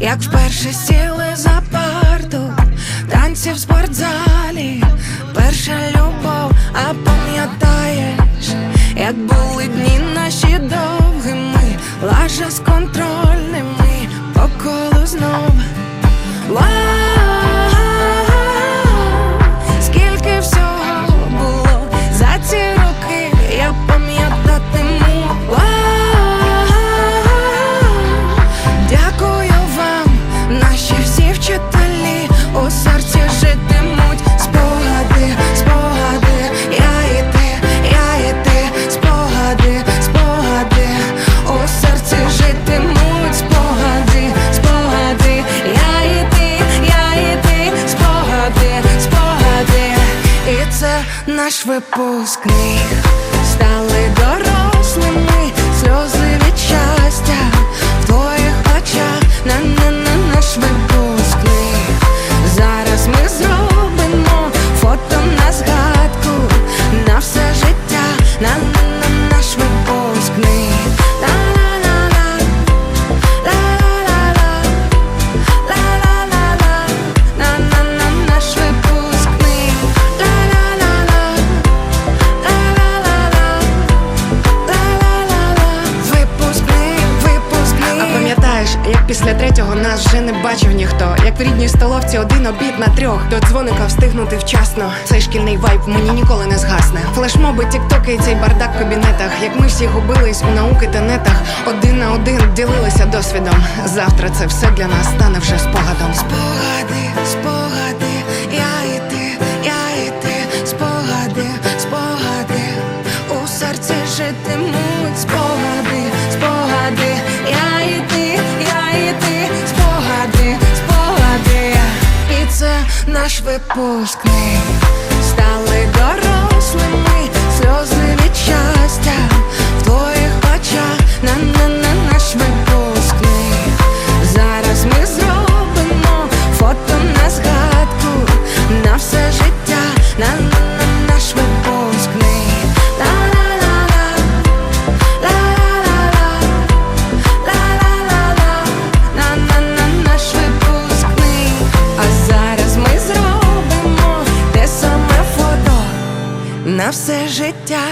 як вперше сіли за парту, танці в спортзалі, перша любов, а пам'ятаєш, як були дні наші довгими, лажа з контрольними у серці житимуть спогади, спогади, я і ти, я і ти, спогади, спогади, у серці житимуть спогади, спогади, я і ти, я і ти, спогади, спогади, і це наш випускний. Стали дорослими, сльози від щастя третього нас вже не бачив ніхто. Як в рідній столовці один обід на трьох. До дзвоника встигнути вчасно. Цей шкільний вайб мені ніколи не згасне. Флешмоби, тіктоки цей бардак в кабінетах. Як ми всі губились у науки та нетах, один на один ділилися досвідом. Завтра це все для нас стане вже спогадом. Спогади, спогади, я наш випускний. На все життя.